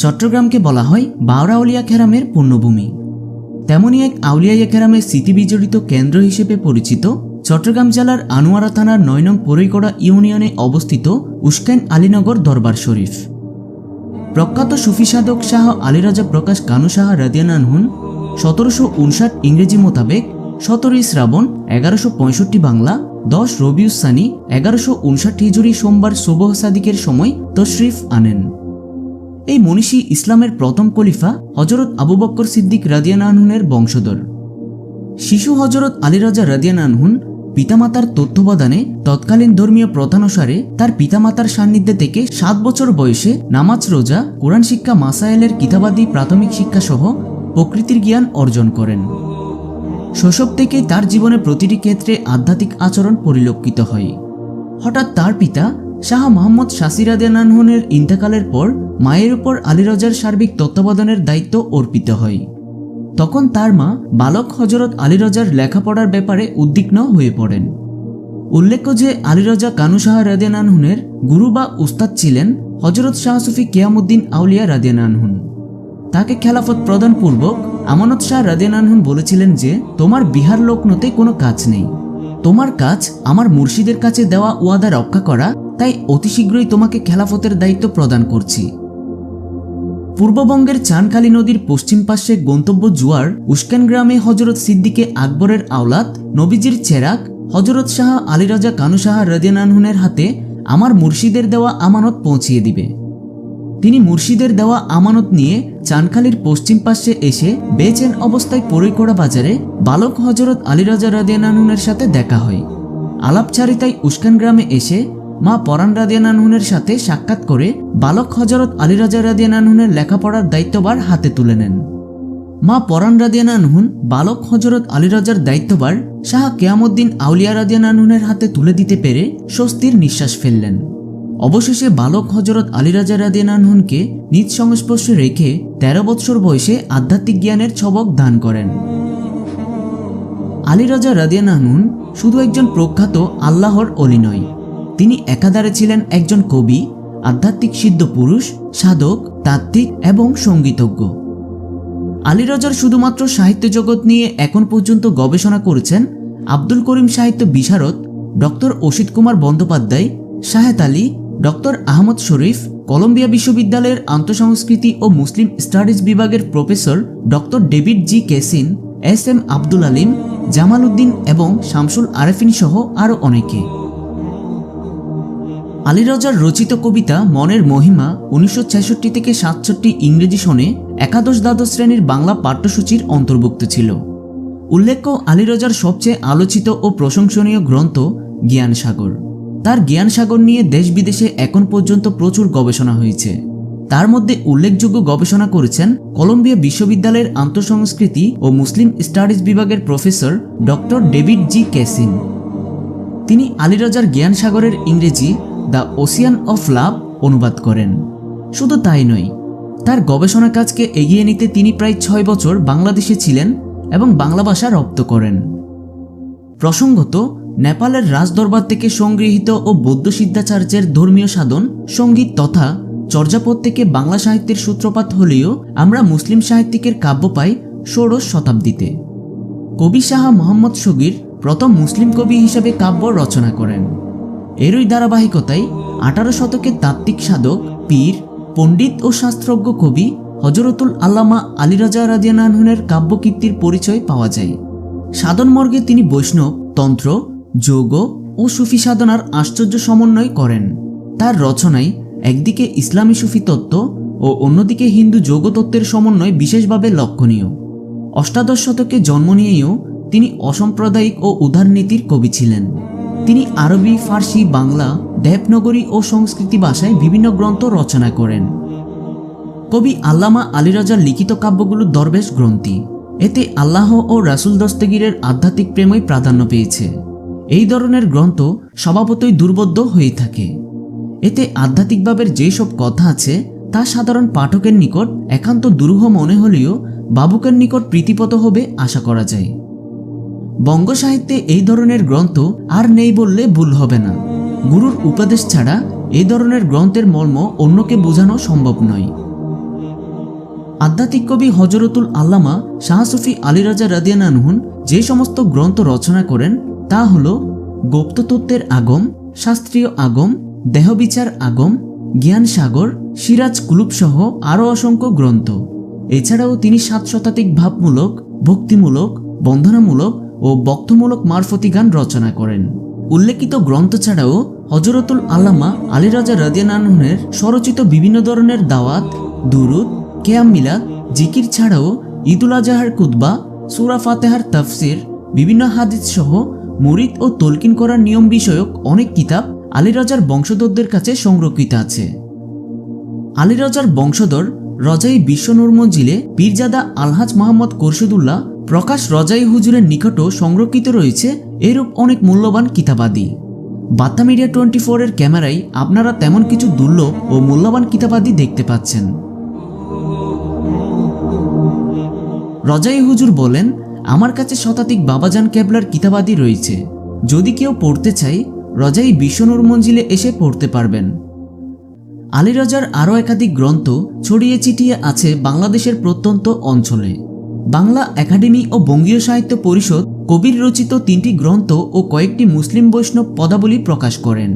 চট্টগ্রামকে বলা হয় বাউরাউলিয়া খেরামের পুণ্যভূমি তেমনই এক আউলিয়া খেরামের স্মৃতি বিজড়িত কেন্দ্র হিসেবে পরিচিত চট্টগ্রাম জেলার আনোয়ারা থানার নয় নং পরৈকড়া ইউনিয়নে অবস্থিত উস্কাইন আলীনগর দরবার শরীফ। প্রখ্যাত সুফি সাধক শাহ আলীরাজা প্রকাশ কানু সাহা রাদিয়ানানহুন সতেরোশো উনষাট ইংরেজি মোতাবেক সতেরোই শ্রাবণ এগারোশো পঁয়ষট্টি বাংলা দশ রবিউসানি এগারোশো উনষাট হিজুরি সোমবার সুবহ সাদিকের সময় তশরিফ আনেন। এই মনীষী ইসলামের প্রথম খলিফা হজরত আবু বক্কর সিদ্দিক রাদিয়ানানহুনের বংশধর। শিশু হজরত আলীরাজা রাদিয়ানানহুন পিতামাতার তথ্যবদানে তৎকালীন ধর্মীয় প্রথানুসারে তার পিতামাতার সান্নিধ্যে থেকে সাত বছর বয়সে নামাজ রোজা, কোরআন শিক্ষা, মাসায়েলের কিতাবাদী, প্রাথমিক শিক্ষা সহ প্রকৃতির জ্ঞান অর্জন করেন। শৈশব থেকেই তার জীবনে প্রতিটি ক্ষেত্রে আধ্যাত্মিক আচরণ পরিলক্ষিত হয়। হঠাৎ তার পিতা শাহ মোহাম্মদ শাসিরাদেনানহনের ইন্তেকালের পর মায়ের উপর আলীরজার সার্বিক তত্ত্বাবধানের দায়িত্ব অর্পিত হয়। তখন তার মা বালক হজরত আলীরজার লেখাপড়ার ব্যাপারে উদ্বিগ্ন হয়ে পড়েন। উল্লেখ্য যে আলী আলীরজা কানু শাহ রাদেনানহুনের গুরু বা উস্তাদ ছিলেন হজরত শাহ সুফি কেয়ামুদ্দিন আউলিয়া রাদেনানহুন তাকে খেলাফত প্রদান পূর্বক আমানত শাহ রাদেনানহুন বলেছিলেন যে, তোমার বিহার লগ্নতে কোনো কাজ নেই। তোমার কাজ আমার মুর্শিদের কাছে দেওয়া ওয়াদা রক্ষা করা তাই অতি শীঘ্রই তোমাকে খেলাফতের দায়িত্ব প্রদান করছি। পূর্ববঙ্গের চানখালী নদীর পশ্চিম পাশে গন্তব্য জুয়ার উস্কান গ্রামে হজরত সিদ্দিকে আকবরের আওলাদ নবীজির চেরাক, হজরত শাহ আলীরাজা কানু শাহ রদিয়ানহুনের হাতে আমার মুর্শিদের দেওয়া আমানত পৌঁছিয়ে দিবে। তিনি মুর্শিদের দেওয়া আমানত নিয়ে চানখালির পশ্চিম পাশে এসে বেচেন অবস্থায় পরৈকড়া বাজারে বালক হজরত আলীরাজা রাদিয়ানানহুনের সাথে দেখা হয়। আলাপচারিতায় উস্কান গ্রামে এসে মা পরাণ রাদিয়ানানহুনের সাথে সাক্ষাৎ করে বালক হজরত আলী আলীরাজা রাদিয়ানানহুনের লেখাপড়ার দায়িত্বভার হাতে তুলে নেন। মা পরাণ রাদিয়ানানহুন বালক হজরত আলীরাজার দায়িত্বভার শাহ কেয়ামুদ্দিন আউলিয়া রাদিয়ানানহুনের হাতে তুলে দিতে পেরে স্বস্তির নিঃশ্বাস ফেললেন। অবশেষে বালক হজরত আলী আলীরাজা রাদিয়ানহুনকে নিজ সংস্পর্শে রেখে তেরো বৎসর বয়সে আধ্যাত্মিক জ্ঞানের ছবক দান করেন। আলীরাজা রাদিয়ানহুন শুধু একজন প্রখ্যাত আল্লাহর অলি নয় তিনি একাধারে ছিলেন একজন কবি, আধ্যাত্মিক সিদ্ধ পুরুষ, সাধক, তাত্ত্বিক এবং সঙ্গীতজ্ঞ। আলীরাজার শুধুমাত্র সাহিত্য জগৎ নিয়ে এখন পর্যন্ত গবেষণা করেছেন Abdul Karim Sahitya Bisharad, doctor Asit Kumar Bandyopadhyay, Shahed Ali, doctor Ahmad Sharif, Columbia বিশ্ববিদ্যালয়ের আন্তঃসংস্কৃতি ও মুসলিম স্টাডিজ বিভাগের professor doctor David G Kessin, S M Abdul Alim, Jamal Uddin এবং শামসুল আরেফিন সহ আরও অনেকে। আলীরজার রচিত কবিতা মনের মহিমা উনিশশো ছেষট্টি থেকে সাতষট্টি ইংরেজি সনে একাদশ দ্বাদশ শ্রেণির বাংলা পাঠ্যসূচির অন্তর্ভুক্ত ছিল। উল্লেখ্য আলীরজার সবচেয়ে আলোচিত ও প্রশংসনীয় গ্রন্থ জ্ঞান সাগর তার জ্ঞান সাগর নিয়ে দেশ বিদেশে এখন পর্যন্ত প্রচুর গবেষণা হয়েছে। তার মধ্যে উল্লেখযোগ্য গবেষণা করেছেন কলম্বিয়া বিশ্ববিদ্যালয়ের আন্তঃসংস্কৃতি ও মুসলিম স্টাডিজ বিভাগের professor doctor David G Cassin তিনি আলীরাজার জ্ঞান সাগরের ইংরেজি দ্য ওসিয়ান অফ লাভ অনুবাদ করেন। শুধু তাই নয়, তার গবেষণা কাজকে এগিয়ে নিতে তিনি প্রায় ছয় বছর বাংলাদেশে ছিলেন এবং বাংলা ভাষা রপ্ত করেন। প্রসঙ্গত, নেপালের রাজদরবার থেকে সংগৃহীত ও বৌদ্ধ সিদ্ধাচার্যের ধর্মীয় সাধন, সংগীত তথা চর্যাপদ থেকে বাংলা সাহিত্যের সূত্রপাত হলেও আমরা মুসলিম সাহিত্যিকের কাব্য পাই ষোড়শ শতাব্দীতে। কবি শাহ মোহাম্মদ সগির প্রথম মুসলিম কবি হিসেবে কাব্য রচনা করেন। এরই ধারাবাহিকতায় আঠারো শতকের তাত্ত্বিক সাধক, পীর, পণ্ডিত ও শাস্ত্রজ্ঞ কবি হজরতুল আল্লামা আলীরাজা রাজিয়ানহুনের কাব্যকীর্তির পরিচয় পাওয়া যায়। সাধন মর্গে তিনি বৈষ্ণব, তন্ত্র, যোগ ও সুফি সাধনার আশ্চর্য সমন্বয় করেন। তার রচনায় একদিকে ইসলামী সুফি তত্ত্ব ও অন্যদিকে হিন্দু যোগ তত্ত্বের সমন্বয় বিশেষভাবে লক্ষণীয়। অষ্টাদশ শতকে জন্ম নিয়েও তিনি অসাম্প্রদায়িক ও উদারনীতির কবি ছিলেন। তিনি আরবি, ফার্সি, বাংলা, দেবনগরী ও সংস্কৃতি ভাষায় বিভিন্ন গ্রন্থ রচনা করেন। কবি আল্লামা আলীরাজার লিখিত কাব্যগুলো দরবেশ গ্রন্থি। এতে আল্লাহ ও রাসুল দস্তগীরের আধ্যাত্মিক প্রেমই প্রাধান্য পেয়েছে। এই ধরনের গ্রন্থ স্বভাবতই দুর্বোধ্য হয়ে থাকে। এতে আধ্যাত্মিকভাবের যেসব কথা আছে, তা সাধারণ পাঠকের নিকট একান্ত দুরূহ মনে হলেও বাবুকের নিকট প্রীতিপত হবে আশা করা যায়। বঙ্গ সাহিত্যে এই ধরনের গ্রন্থ আর নেই বললে ভুল হবে না। গুরুর উপদেশ ছাড়া এই ধরনের গ্রন্থের মর্ম অন্যকে বোঝানো সম্ভব নয়। আধ্যাত্মিক কবি হজরতুল আল্লামা শাহ সুফি আলী রাজা রাদিয়ানানহুন যে সমস্ত গ্রন্থ রচনা করেন, তা হল গুপ্ততত্ত্বের আগম, শাস্ত্রীয় আগম, দেহবিচার আগম, জ্ঞান সাগর, সিরাজ কুলুপ সহ আরও অসংখ্য গ্রন্থ। এছাড়াও তিনি সাত শতাধিক ভাবমূলক, ভক্তিমূলক, বন্ধনামূলক ও বক্তমূলক মারফতি গান রচনা করেন। উল্লেখিত গ্রন্থ ছাড়াও হজরতুল আল্লামা আলী রাজা রাদিয়ানানহুনের স্বরচিত বিভিন্ন ধরনের দাওয়াত, দুরুদ, কেয়াম মিলাদ, জিকির ছাড়াও ঈদুল আজহার কুতবা সুরা ফাতেহার তাফসির, বিভিন্ন হাদিস সহ মুরিদ ও তলকিন করার নিয়ম বিষয়ক অনেক কিতাব আলী রাজার বংশধরদের কাছে সংরক্ষিত আছে। আলী রাজার বংশধর রজাই বিশ্ব নূর মঞ্জিলে পীরজাদা আলহাজ মোহাম্মদ কোরশেদুল্লাহ প্রকাশ রজাই হুজুরের নিকটও সংরক্ষিত রয়েছে এরূপ অনেক মূল্যবান কিতাবাদি। বার্তা মিডিয়া টোয়েন্টি ফোরের ক্যামেরায় আপনারা তেমন কিছু দুর্লভ ও মূল্যবান কিতাবাদি দেখতে পাচ্ছেন। রজাই হুজুর বলেন, আমার কাছে শতাধিক বাবাজান ক্যাবলার কিতাবাদি রয়েছে। যদি কেউ পড়তে চাই রজাই বিশ্বনুর মঞ্জিলে এসে পড়তে পারবেন। আলী রজার আরও একাধিক গ্রন্থ ছড়িয়ে ছিটিয়ে আছে বাংলাদেশের প্রত্যন্ত অঞ্চলে। বাংলা একাডেমি ও বঙ্গীয় সাহিত্য পরিষদ কবির রচিত তিনটি গ্রন্থ ও কয়েকটি মুসলিম বৈষ্ণব পদাবলী প্রকাশ করেন।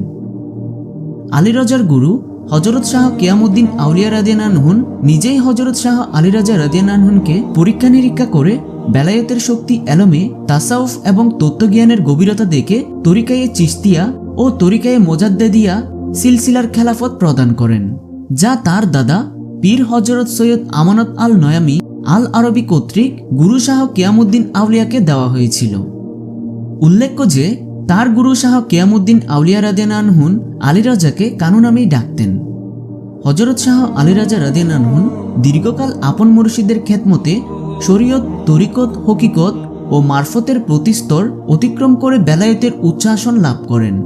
আলী রাজার গুরু হজরত শাহ কেয়ামুদ্দিন আউলিয়া রাদিয়ানানহুন নিজেই হজরত শাহ আলী রাজা রাদিয়ানানহুনকে পরীক্ষা নিরীক্ষা করে বেলায়েতের শক্তি এলমে, তাসাউফ এবং তত্ত্বজ্ঞানের গভীরতা দেখে তরিকায়ে চিস্তিয়া ও তরিকায়ে মোজাদ্দেদিয়া সিলসিলার খেলাফত প্রদান করেন, যা তার দাদা পীর হজরত সৈয়দ আমানত আল নয়ামি আল আরবি কর্তৃক গুরু শাহ কেয়ামুদ্দিন আউলিয়াকে দেওয়া হয়েছিল। উল্লেখ্য যে, তার গুরু শাহ কেয়ামুদ্দিন আউলিয়া রাদিয়ানহুন আলী রাজাকে কানু নামেই ডাকতেন। হজরত শাহ আলী রাজা রাদিয়ানহুন দীর্ঘকাল আপন মুর্শিদের খ্যাতমতে শরীয়ত, তরিকত, হকিকত ও মারফতের প্রতিস্তর অতিক্রম করে বেলায়েতের উচ্চাসন লাভ করেন।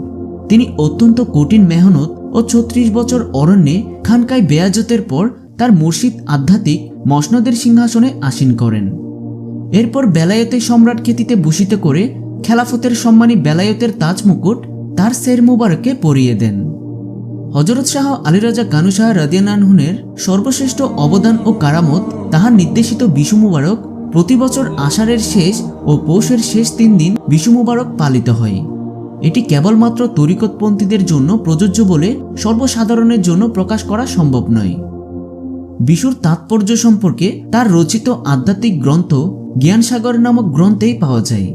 তিনি অত্যন্ত কঠিন মেহনত ও ছত্রিশ বছর অরণ্যে খানকায় বেয়াজতের পর তার মুর্শিদ আধ্যাত্মিক মসনদের সিংহাসনে আসীন করেন। এরপর বেলায়েতে সম্রাট খ্যাতিতে ভূষিত করে খেলাফতের সম্মানী বেলায়েতের তাজ মুকুট তার সের মুবারকে পরিয়ে দেন। হজরত শাহ আলীরাজা কানু শাহ রাদিয়ানহুনের সর্বশ্রেষ্ঠ অবদান ও কারামত তাহার নির্দেশিত বিশু মুবারক প্রতি বছর আষাঢ়ের শেষ ও পৌষের শেষ তিন দিন বিশু মুবারক পালিত হয়। এটি কেবলমাত্র তরিকতপন্থীদের জন্য প্রযোজ্য বলে সর্বসাধারণের জন্য প্রকাশ করা সম্ভব নয়। বিশুর তাৎপর্য সম্পর্কে তার রচিত আধ্যাত্মিক গ্রন্থ জ্ঞানসাগর নামক গ্রন্থেই পাওয়া যায়।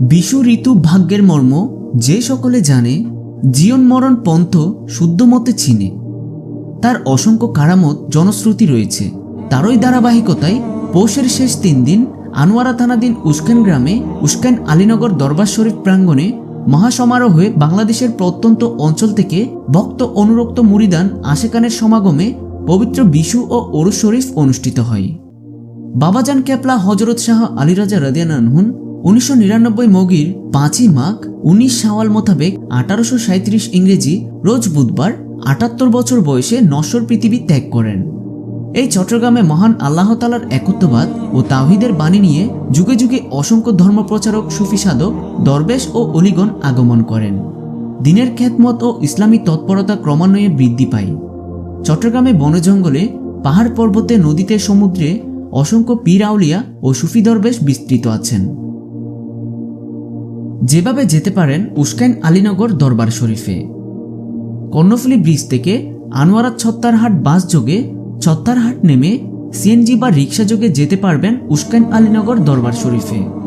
বিশু ঋতু ভাগ্যের মর্ম যে সকলে জানে জীবন মরণ পন্থ শুদ্ধ মতে চিনে। তার অসংখ্য কারামত, জনশ্রুতি রয়েছে। তারই ধারাবাহিকতায় পৌষের শেষ তিন দিন আনোয়ারা থানাধীন উস্কান গ্রামে উস্কান আলীনগর দরবার শরীফ প্রাঙ্গণে মহাসমারোহে বাংলাদেশের প্রত্যন্ত অঞ্চল থেকে ভক্ত অনুরক্ত মুরিদান আশেকানের সমাগমে পবিত্র বিশু ও ওরস শরীফ অনুষ্ঠিত হয়। বাবাজান ক্যাপলা হজরত শাহ আলী আলীরাজা রাদিয়ানহুন উনিশশো নিরানব্বই মগির পাঁচই মাঘ উনিশ সাওয়াল মোতাবেক আঠারোশো সাঁত্রিশ ইংরেজি রোজ বুধবার আটাত্তর বছর বয়সে নশ্বর পৃথিবী ত্যাগ করেন। এই চট্টগ্রামে মহান আল্লাহ তালার একত্ববাদ ও তাহিদের বাণী নিয়ে যুগে যুগে অসংখ্য ধর্মপ্রচারক, সুফি সাধক, দরবেশ ও অলিগণ আগমন করেন। দিনের খ্যাতমত ও ইসলামী তৎপরতা ক্রমান্বয়ে বৃদ্ধি পায়। চট্টগ্রামে বনে জঙ্গলে, পাহাড় পর্বতে, নদীতে, সমুদ্রে অসংখ্য পীর আউলিয়া ও সুফি দরবেশ বিস্তৃত আছেন। যেভাবে যেতে পারেন উস্কাইন আলীনগর দরবার শরীফে। কর্ণফুলী ব্রিজ থেকে আনোয়ারা ছত্তারহাট বাস যোগে ছত্তারহাট নেমে সিএনজি বা রিক্সা যোগে যেতে পারবেন উস্কাইন আলীনগর দরবার শরীফে।